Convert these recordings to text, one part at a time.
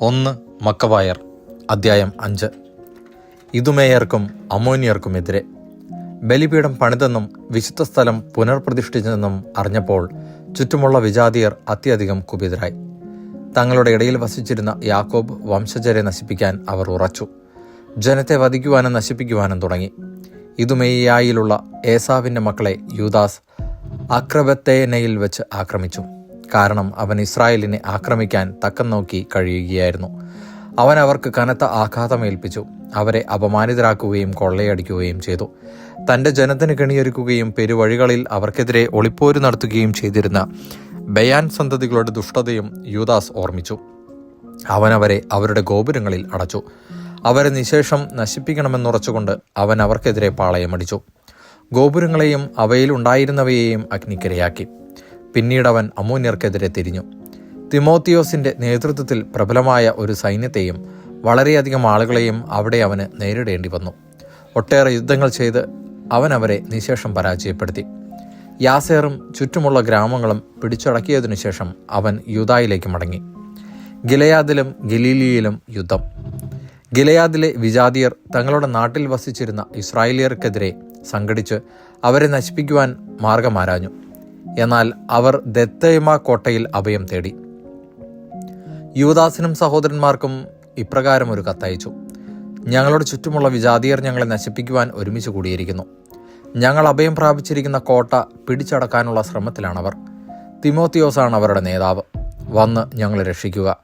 ഒന്ന് മക്കവായർ അദ്ധ്യായം അഞ്ച്. ഇതുമേയർക്കും അമോനിയർക്കുമെതിരെ ബലിപീഠം പണിതെന്നും വിശുദ്ധ സ്ഥലം പുനർപ്രതിഷ്ഠിച്ചെന്നും അറിഞ്ഞപ്പോൾ ചുറ്റുമുള്ള വിജാതിയർ അത്യധികം കുപിതരായി. തങ്ങളുടെ ഇടയിൽ വസിച്ചിരുന്ന യാക്കോബ് വംശജരെ നശിപ്പിക്കാൻ അവർ ഉറച്ചു. ജനത്തെ വധിക്കുവാനും നശിപ്പിക്കുവാനും തുടങ്ങി. ഇതുമേയായിലുള്ള ഏസാവിന്റെ മക്കളെ യൂദാസ് അക്രബത്തേനയിൽ വെച്ച് ആക്രമിച്ചു. കാരണം അവൻ ഇസ്രായേലിനെ ആക്രമിക്കാൻ തക്കം നോക്കി കഴിയുകയായിരുന്നു. അവൻ അവർക്ക് കനത്ത ആഘാതമേൽപ്പിച്ചു അവരെ അപമാനിതരാക്കുകയും കൊള്ളയടിക്കുകയും ചെയ്തു. തന്റെ ജനത്തിന് കെണിയൊരുക്കുകയും പെരുവഴികളിൽ അവർക്കെതിരെ ഒളിപ്പോര് നടത്തുകയും ചെയ്തിരുന്ന ബയാൻ സന്തതികളുടെ ദുഷ്ടതയും യൂദാസ് ഓർമ്മിച്ചു. അവനവരെ അവരെ അവരുടെ ഗോപുരങ്ങളിൽ അടച്ചു. അവരെ നിശേഷം നശിപ്പിക്കണമെന്നുറച്ചുകൊണ്ട് അവൻ അവർക്കെതിരെ പാളയമടിച്ചു. ഗോപുരങ്ങളെയും അവയിൽ ഉണ്ടായിരുന്നവയെയും അഗ്നിക്കരയാക്കി. പിന്നീട് അവൻ അമൂന്യർക്കെതിരെ തിരിഞ്ഞു. തിമോത്തിയോസിന്റെ നേതൃത്വത്തിൽ പ്രബലമായ ഒരു സൈന്യത്തെയും വളരെയധികം ആളുകളെയും അവിടെ അവന് നേരിടേണ്ടി വന്നു. ഒട്ടേറെ യുദ്ധങ്ങൾ ചെയ്ത് അവൻ അവരെ നിശേഷം പരാജയപ്പെടുത്തി. യാസേറും ചുറ്റുമുള്ള ഗ്രാമങ്ങളും പിടിച്ചടക്കിയതിനു ശേഷം അവൻ യൂതായിലേക്ക് മടങ്ങി. ഗിലയാദിലും ഗലീലിയിലും യുദ്ധം. ഗിലയാദിലെ വിജാതിയർ തങ്ങളുടെ നാട്ടിൽ വസിച്ചിരുന്ന ഇസ്രായേലിയർക്കെതിരെ സംഘടിച്ച് അവരെ നശിപ്പിക്കുവാൻ മാർഗമാരാഞ്ഞു എന്നാൽ അവർ ദത്തയമ കോട്ടയിൽ അഭയം തേടി. യുവദാസിനും സഹോദരന്മാർക്കും ഇപ്രകാരം ഒരു കത്തയച്ചു. ഞങ്ങളുടെ ചുറ്റുമുള്ള വിജാതിയർ ഞങ്ങളെ നശിപ്പിക്കുവാൻ ഒരുമിച്ച് കൂടിയിരിക്കുന്നു. ഞങ്ങൾ അഭയം പ്രാപിച്ചിരിക്കുന്ന കോട്ട പിടിച്ചടക്കാനുള്ള ശ്രമത്തിലാണവർ. തിമോത്തിയോസാണ് അവരുടെ നേതാവ്. വന്ന് ഞങ്ങളെ രക്ഷിക്കുക.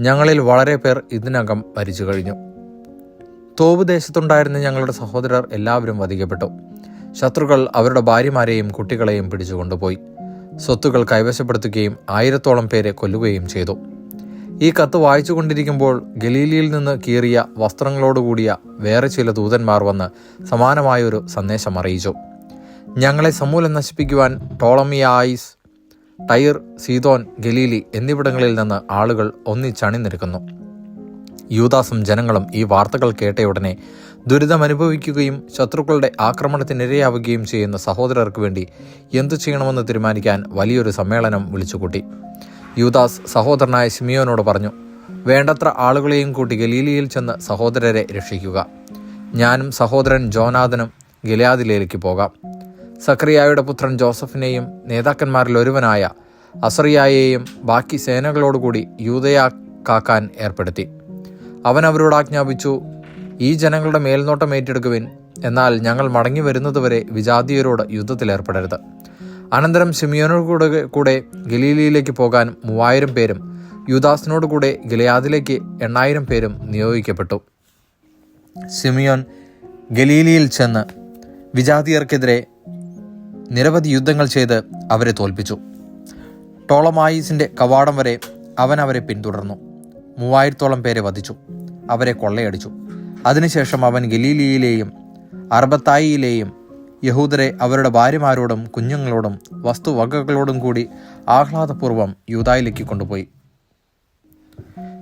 ഞങ്ങളിൽ വളരെ പേർ ഇതിനകം മരിച്ചു കഴിഞ്ഞു. തോവ് ദേശത്തുണ്ടായിരുന്ന ഞങ്ങളുടെ സഹോദരർ എല്ലാവരും വധിക്കപ്പെട്ടു. ശത്രുക്കൾ അവരുടെ ഭാര്യമാരെയും കുട്ടികളെയും പിടിച്ചുകൊണ്ടുപോയി സ്വത്തുക്കൾ കൈവശപ്പെടുത്തുകയും ആയിരത്തോളം പേരെ കൊല്ലുകയും ചെയ്തു. ഈ കത്ത് വായിച്ചുകൊണ്ടിരിക്കുമ്പോൾ ഗലീലിയിൽ നിന്ന് കീറിയ വസ്ത്രങ്ങളോടുകൂടിയ വേറെ ചില ദൂതന്മാർ വന്ന് സമാനമായൊരു സന്ദേശം അറിയിച്ചു. ഞങ്ങളെ സമൂലം നശിപ്പിക്കുവാൻ ടോളമിയായിസ് ടൈർ സീതോൻ ഗലീലി എന്നിവിടങ്ങളിൽ നിന്ന് ആളുകൾ ഒന്നിച്ചണിനിരക്കുന്നു യൂദാസും ജനങ്ങളും ഈ വാർത്തകൾ കേട്ടയുടനെ ദുരിതമനുഭവിക്കുകയും ശത്രുക്കളുടെ ആക്രമണത്തിനിരയാവുകയും ചെയ്യുന്ന സഹോദരർക്ക് വേണ്ടി എന്തു ചെയ്യണമെന്ന് തീരുമാനിക്കാൻ വലിയൊരു സമ്മേളനം വിളിച്ചുകൂട്ടി. യൂദാസ് സഹോദരനായ സിമിയോനോട് പറഞ്ഞു വേണ്ടത്ര ആളുകളെയും കൂട്ടി ഗലീലിയിൽ ചെന്ന് സഹോദരരെ രക്ഷിക്കുക. ഞാനും സഹോദരൻ ജോനാഥനും ഗിലാദിലേക്ക് പോകാം. സക്രിയായുടെ പുത്രൻ ജോസഫിനെയും നേതാക്കന്മാരിൽ ഒരുവനായ അസറിയായെയും ബാക്കി സേനകളോടുകൂടി യൂതയാക്കാൻ ഏർപ്പെടുത്തി. അവൻ അവരോട് ആജ്ഞാപിച്ചു ഈ ജനങ്ങളുടെ മേൽനോട്ടം ഏറ്റെടുക്കുവിൻ. എന്നാൽ ഞങ്ങൾ മടങ്ങി വരുന്നതുവരെ വിജാതീയരോട് യുദ്ധത്തിലേർപ്പെടരുത് അനന്തരം സിമിയോനോട് കൂടെ ഗലീലിയിലേക്ക് പോകാൻ മൂവായിരം പേരും യുദാസിനോട് കൂടെ ഗലയാദിലേക്ക് എണ്ണായിരം പേരും നിയോഗിക്കപ്പെട്ടു. സിമിയോൻ ഗലീലിയിൽ ചെന്ന് വിജാതിയർക്കെതിരെ നിരവധി യുദ്ധങ്ങൾ ചെയ്ത് അവരെ തോൽപ്പിച്ചു. ടോളമായിസിന്റെ കവാടം വരെ അവൻ അവരെ പിന്തുടർന്നു. മൂവായിരത്തോളം പേരെ വധിച്ചു. അവരെ കൊള്ളയടിച്ചു. അതിനുശേഷം അവൻ ഗലീലിയിലെയും അർബത്തായിയിലെയും യഹൂദരെ അവരുടെ ഭാര്യമാരോടും കുഞ്ഞുങ്ങളോടും വസ്തുവകകളോടും കൂടി ആഹ്ലാദപൂർവം യൂതായിലേക്ക് കൊണ്ടുപോയി.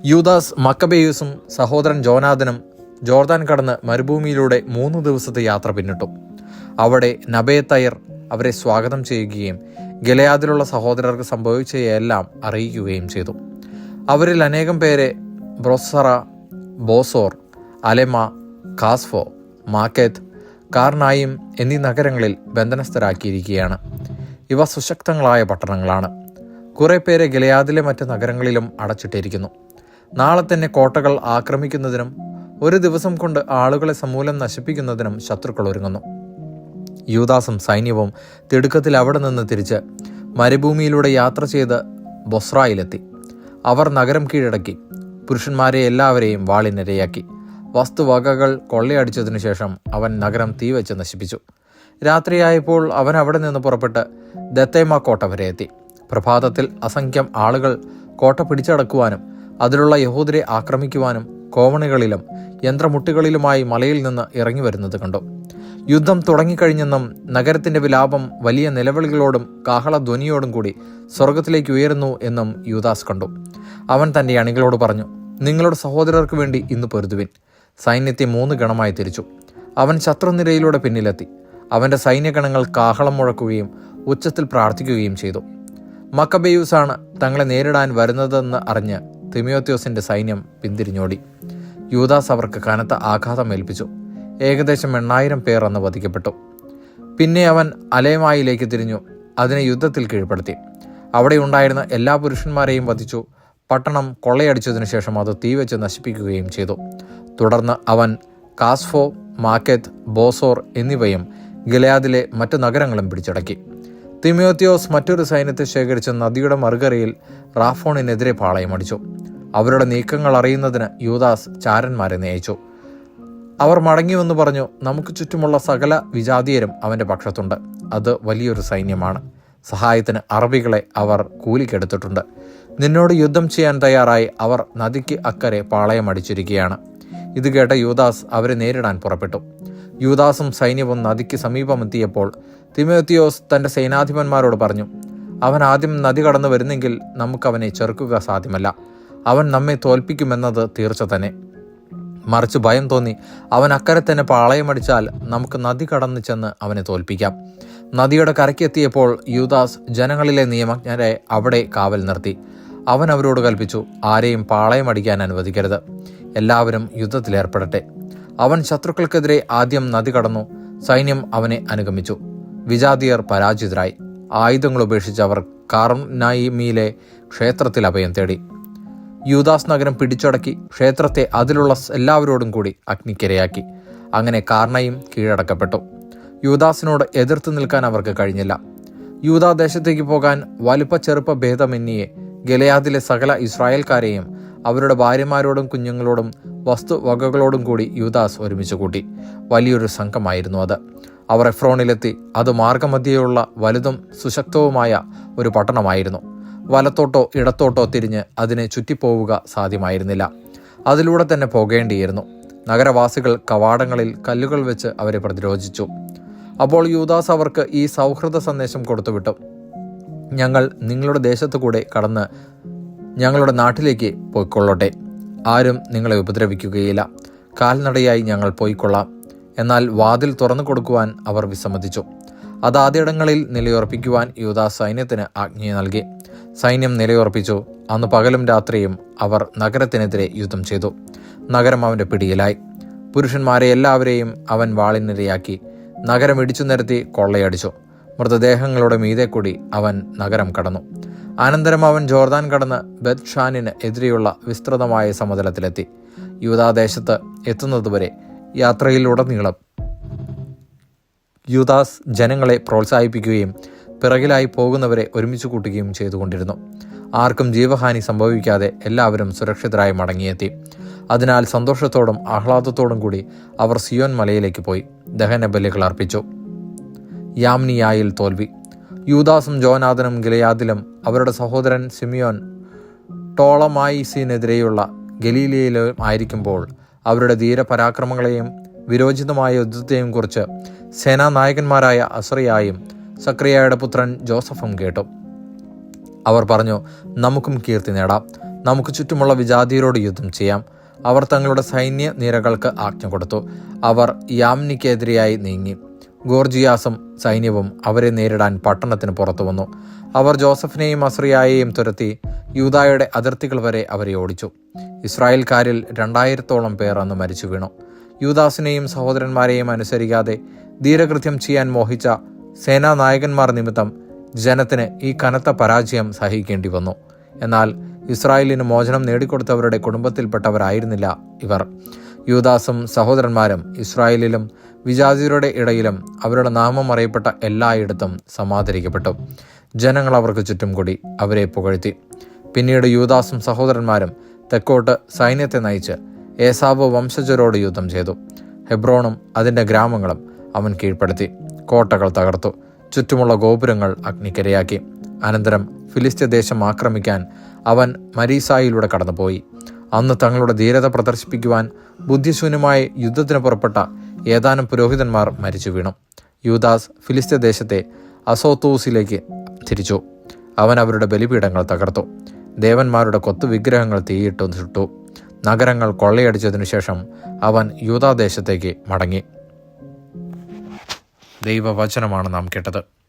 യൂദാസ് മക്കബേയൂസും സഹോദരൻ ജോനാഥനും ജോർദാൻ കടന്ന് മരുഭൂമിയിലൂടെ മൂന്ന് ദിവസത്തെ യാത്ര പിന്നിട്ടു. അവിടെ നബേത്തയർ അവരെ സ്വാഗതം ചെയ്യുകയും ഗലയാദിലുള്ള സഹോദരർക്ക് സംഭവിച്ചയെല്ലാം അറിയിക്കുകയും ചെയ്തു. അവരിൽ അനേകം പേരെ ബ്രോസറ ബോസോർ അലെമ കാസ്ഫോ മാക്കേത്ത് കാർനായിം എന്നീ നഗരങ്ങളിൽ ബന്ധനസ്ഥരാക്കിയിരിക്കുകയാണ്. ഇവ സുശക്തങ്ങളായ പട്ടണങ്ങളാണ്. കുറേ പേരെ ഗലയാദിലെ മറ്റ് നഗരങ്ങളിലും അടച്ചിട്ടിരിക്കുന്നു. നാളെ തന്നെ കോട്ടകൾ ആക്രമിക്കുന്നതിനും ഒരു ദിവസം കൊണ്ട് ആളുകളെ സമൂലം നശിപ്പിക്കുന്നതിനും ശത്രുക്കൾ ഒരുങ്ങുന്നു. യൂദാസും സൈന്യവും തിടുക്കത്തിൽ അവിടെ നിന്ന് തിരിച്ച് മരുഭൂമിയിലൂടെ യാത്ര ചെയ്ത് ബൊസ്രായിലെത്തി. അവർ നഗരം കീഴടക്കി. പുരുഷന്മാരെ എല്ലാവരെയും വാളിനിരയാക്കി. വസ്തുവകകൾ കൊള്ളയടിച്ചതിനു ശേഷം അവൻ നഗരം തീവച്ച് നശിപ്പിച്ചു. രാത്രിയായപ്പോൾ അവൻ അവിടെ നിന്ന് പുറപ്പെട്ട് ദത്തേമ കോട്ട വരെ എത്തി. പ്രഭാതത്തിൽ അസംഖ്യം ആളുകൾ കോട്ട പിടിച്ചടക്കുവാനും അതിലുള്ള യഹൂദരെ ആക്രമിക്കുവാനും കോവണികളിലും യന്ത്രമുട്ടികളിലുമായി മലയിൽ നിന്ന് ഇറങ്ങി വരുന്നത് കണ്ടു. യുദ്ധം തുടങ്ങിക്കഴിഞ്ഞെന്നും നഗരത്തിന്റെ വിലാപം വലിയ നിലവിളികളോടും കാഹളധ്വനിയോടും കൂടി സ്വർഗത്തിലേക്ക് ഉയരുന്നു എന്നും യൂദാസ് കണ്ടു. അവൻ തന്റെ അണികളോട് പറഞ്ഞു നിങ്ങളുടെ സഹോദരർക്ക് വേണ്ടി ഇന്ന് പൊരുതുവിൻ. സൈന്യത്തെ മൂന്ന് ഗണമായി തിരിച്ചു. അവൻ ശത്രുനിരയിലൂടെ പിന്നിലെത്തി. അവന്റെ സൈന്യഗണങ്ങൾ കാഹളം മുഴക്കുകയും ഉച്ചത്തിൽ പ്രാർത്ഥിക്കുകയും ചെയ്തു. മക്കബെയൂസാണ് തങ്ങളെ നേരിടാൻ വരുന്നതെന്ന് അറിഞ്ഞ് തിമിയോത്യോസിന്റെ സൈന്യം പിന്തിരിഞ്ഞോടി. യൂദാസ് അവർക്ക് കനത്ത ആഘാതം ഏൽപ്പിച്ചു. ഏകദേശം എണ്ണായിരം പേർ അന്ന് വധിക്കപ്പെട്ടു. പിന്നെ അവൻ അലയമായിലേക്ക് തിരിഞ്ഞു. അതിനെ യുദ്ധത്തിൽ കീഴ്പ്പെടുത്തി. അവിടെ ഉണ്ടായിരുന്ന എല്ലാ പുരുഷന്മാരെയും വധിച്ചു. പട്ടണം കൊള്ളയടിച്ചതിനു ശേഷം അത് തീവെച്ച് നശിപ്പിക്കുകയും ചെയ്തു. തുടർന്ന് അവൻ കാസ്ഫോ മാക്കെത്ത് ബോസോർ എന്നിവയും ഗിലയാദിലെ മറ്റു നഗരങ്ങളും പിടിച്ചടക്കി. തിമിയോത്തിയോസ് മറ്റൊരു സൈന്യത്തെ ശേഖരിച്ച നദിയുടെ മറുകരയിൽ റാഫോണിനെതിരെ പാളയമടിച്ചു അവരുടെ നീക്കങ്ങൾ അറിയുന്നതിന് യൂദാസ് ചാരന്മാരെ നയിച്ചു. അവർ മടങ്ങിവെന്ന് പറഞ്ഞു നമുക്ക് ചുറ്റുമുള്ള സകല വിജാതീയരും അവന്റെ പക്ഷത്തുണ്ട്. അത് വലിയൊരു സൈന്യമാണ്. സഹായത്തിന് അറബികളെ അവർ കൂലിക്കെടുത്തിട്ടുണ്ട്. നിന്നോട് യുദ്ധം ചെയ്യാൻ തയ്യാറായി. അവർ നദിക്ക് അക്കരെ പാളയമടിച്ചിരിക്കുകയാണ് ഇത് കേട്ട യൂദാസ് അവരെ നേരിടാൻ പുറപ്പെട്ടു. യൂദാസും സൈന്യവും നദിക്ക് സമീപമെത്തിയപ്പോൾ തിമോത്തിയോസ് തന്റെ സേനാധിപന്മാരോട് പറഞ്ഞു അവൻ ആദ്യം നദി കടന്നു വരുന്നെങ്കിൽ നമുക്കവനെ ചെറുക്കുക സാധ്യമല്ല. അവൻ നമ്മെ തോൽപ്പിക്കുമെന്നത് തീർച്ച തന്നെ. മറിച്ച് ഭയം തോന്നി അവൻ അക്കരെ തന്നെ പാളയമടിച്ചാൽ നമുക്ക് നദി കടന്നു ചെന്ന് അവനെ തോൽപ്പിക്കാം. നദിയുടെ കരയ്ക്കെത്തിയപ്പോൾ യൂദാസ് ജനങ്ങളിലെ നിയമജ്ഞരെ അവിടെ കാവൽ നിർത്തി. അവൻ അവരോട് കൽപ്പിച്ചു ആരെയും പാളയമടിക്കാൻ അനുവദിക്കരുത്. എല്ലാവരും യുദ്ധത്തിലേർപ്പെടട്ടെ അവൻ ശത്രുക്കൾക്കെതിരെ ആദ്യം നദി കടന്നു സൈന്യം അവനെ അനുഗമിച്ചു. വിജാതിയർ പരാജിതരായി. ആയുധങ്ങൾ ഉപേക്ഷിച്ച് അവർ കാർനായിമിയിലെ ക്ഷേത്രത്തിൽ അഭയം തേടി. യൂദാസ് നഗരം പിടിച്ചടക്കി ക്ഷേത്രത്തെ അതിലുള്ള എല്ലാവരോടും കൂടി അഗ്നിക്കിരയാക്കി. അങ്ങനെ കാർണയും കീഴടക്കപ്പെട്ടു. യൂദാസിനോട് എതിർത്ത് നിൽക്കാൻ അവർക്ക് കഴിഞ്ഞില്ല. യൂദാ ദേശത്തേക്ക് പോകാൻ വലുപ്പ ചെറുപ്പ ഭേദമെന്നിയെ ഗലയാദിലെ സകല ഇസ്രായേൽക്കാരെയും അവരുടെ ഭാര്യമാരോടും കുഞ്ഞുങ്ങളോടും വസ്തുവകകളോടും കൂടി യൂദാസ് ഒരുമിച്ച് കൂട്ടി. വലിയൊരു സംഘമായിരുന്നു അത്. അവർ എഫ്രോണിലെത്തി. അത് മാർഗമധ്യയുള്ള വലുതും സുശക്തവുമായ ഒരു പട്ടണമായിരുന്നു. വലത്തോട്ടോ ഇടത്തോട്ടോ തിരിഞ്ഞ് അതിനെ ചുറ്റിപ്പോവുക സാധ്യമായിരുന്നില്ല. അതിലൂടെ തന്നെ പോകേണ്ടിയിരുന്നു. നഗരവാസികൾ കവാടങ്ങളിൽ കല്ലുകൾ വെച്ച് അവരെ പ്രതിരോധിച്ചു. അപ്പോൾ യൂദാസ് അവർക്ക് ഈ സൗഹൃദ സന്ദേശം കൊടുത്തുവിട്ടു. ഞങ്ങൾ നിങ്ങളുടെ ദേശത്തു കൂടെ കടന്ന് ഞങ്ങളുടെ നാട്ടിലേക്ക് പോയിക്കൊള്ളട്ടെ. ആരും നിങ്ങളെ ഉപദ്രവിക്കുകയില്ല. കാൽനടയായി ഞങ്ങൾ പോയിക്കൊള്ളാം. എന്നാൽ വാതിൽ തുറന്നു കൊടുക്കുവാൻ അവർ വിസമ്മതിച്ചു. അതാദ്യടങ്ങളിൽ നിലയുറപ്പിക്കുവാൻ യൂത സൈന്യത്തിന് ആജ്ഞ നൽകി. സൈന്യം നിലയുറപ്പിച്ചു. അന്ന് പകലും രാത്രിയും അവർ നഗരത്തിനെതിരെ യുദ്ധം ചെയ്തു. നഗരം അവന്റെ പിടിയിലായി. പുരുഷന്മാരെ എല്ലാവരെയും അവൻ വാളിനിരയാക്കി. നഗരം ഇടിച്ചു നിരത്തി കൊള്ളയടിച്ചു. മൃതദേഹങ്ങളുടെ മീതെ കൂടി അവൻ നഗരം കടന്നു. അനന്തരം അവൻ ജോർദാൻ കടന്ന് ബത് ഷാനിന് എതിരെയുള്ള വിസ്തൃതമായ സമതലത്തിലെത്തി. യൂതാദേശത്ത് എത്തുന്നതുവരെ യാത്രയിലുടനീളം യൂദാസ് ജനങ്ങളെ പ്രോത്സാഹിപ്പിക്കുകയും പിറകിലായി പോകുന്നവരെ ഒരുമിച്ച് കൂട്ടുകയും ചെയ്തുകൊണ്ടിരുന്നു. ആർക്കും ജീവഹാനി സംഭവിക്കാതെ എല്ലാവരും സുരക്ഷിതരായി മടങ്ങിയെത്തി. അതിനാൽ സന്തോഷത്തോടും ആഹ്ലാദത്തോടും കൂടി അവർ സിയോൻ മലയിലേക്ക് പോയി. ദഹന ബലികൾ അർപ്പിച്ചു. യാമ്നിയായിൽ തോൽവി. യൂദാസും ജോനാഥനും ഗിലയാദിലും അവരുടെ സഹോദരൻ സിമിയോൻ ടോളമായിസിനെതിരെയുള്ള ഗലീലയിലും ആയിരിക്കുമ്പോൾ അവരുടെ ധീരപരാക്രമങ്ങളെയും വിരോചിതമായ യുദ്ധത്തെയും കുറിച്ച് സേനാനായകന്മാരായ അസറിയായും സക്രിയയുടെ പുത്രൻ ജോസഫും കേട്ടു. അവർ പറഞ്ഞു നമുക്കും കീർത്തി നേടാം. നമുക്ക് ചുറ്റുമുള്ള വിജാതിയരോട് യുദ്ധം ചെയ്യാം. അവർ തങ്ങളുടെ സൈന്യ നിരകൾക്ക് ആജ്ഞ കൊടുത്തു. അവർ യാമ്നിക്കെതിരെയായി നീങ്ങി. ഗോർജിയാസും സൈന്യവും അവരെ നേരിടാൻ പട്ടണത്തിന് പുറത്തു വന്നു. അവർ ജോസഫിനെയും അസ്രിയായെയും തുരത്തി യൂതായുടെ അതിർത്തികൾ വരെ അവരെ ഓടിച്ചു. ഇസ്രായേൽക്കാരിൽ രണ്ടായിരത്തോളം പേർ അന്ന് മരിച്ചു വീണു. യൂദാസിനെയും സഹോദരന്മാരെയും അനുസരിക്കാതെ ധീരകൃത്യം ചെയ്യാൻ മോഹിച്ച സേനാനായകന്മാർ നിമിത്തം ജനത്തിന് ഈ കനത്ത പരാജയം സഹിക്കേണ്ടി വന്നു. എന്നാൽ ഇസ്രായേലിന് മോചനം നേടിക്കൊടുത്തവരുടെ കുടുംബത്തിൽപ്പെട്ടവരായിരുന്നില്ല ഇവർ. യൂദാസും സഹോദരന്മാരും ഇസ്രായേലിലും വിജാതിയരുടെ ഇടയിലും അവരുടെ നാമം അറിയപ്പെട്ട എല്ലായിടത്തും സമാദരിക്കപ്പെട്ടു. ജനങ്ങൾ അവർക്ക് ചുറ്റും കൂടി അവരെ പുകഴ്ത്തി. പിന്നീട് യൂദാസും സഹോദരന്മാരും തെക്കോട്ട് സൈന്യത്തെ നയിച്ച് ഏസാവ് വംശജരോട് യുദ്ധം ചെയ്തു. ഹെബ്രോണും അതിന്റെ ഗ്രാമങ്ങളും അവൻ കീഴ്പ്പെടുത്തി. കോട്ടകൾ തകർത്തു. ചുറ്റുമുള്ള ഗോപുരങ്ങൾ അഗ്നിക്കരയാക്കി. അനന്തരം ഫിലിസ്ത്യ ദേശം ആക്രമിക്കാൻ അവൻ മരീസായിലൂടെ കടന്നുപോയി. അന്ന് തങ്ങളുടെ ധീരത പ്രദർശിപ്പിക്കുവാൻ ബുദ്ധിശൂന്യമായി യുദ്ധത്തിന് പുറപ്പെട്ട ഏതാനും പുരോഹിതന്മാർ മരിച്ചു വീണു. യൂദാസ് ഫിലിസ്ത്യ ദേശത്തെ അസോത്തൂസിലേക്ക് തിരിച്ചു. അവൻ അവരുടെ ബലിപീഠങ്ങൾ തകർത്തു. ദേവന്മാരുടെ കൊത്തു വിഗ്രഹങ്ങൾ തീയിട്ടു ചുട്ടു. നഗരങ്ങൾ കൊള്ളയടിച്ചതിനു ശേഷം അവൻ യൂതാദേശത്തേക്ക് മടങ്ങി. ദൈവവചനമാണ് നാം കേട്ടത്.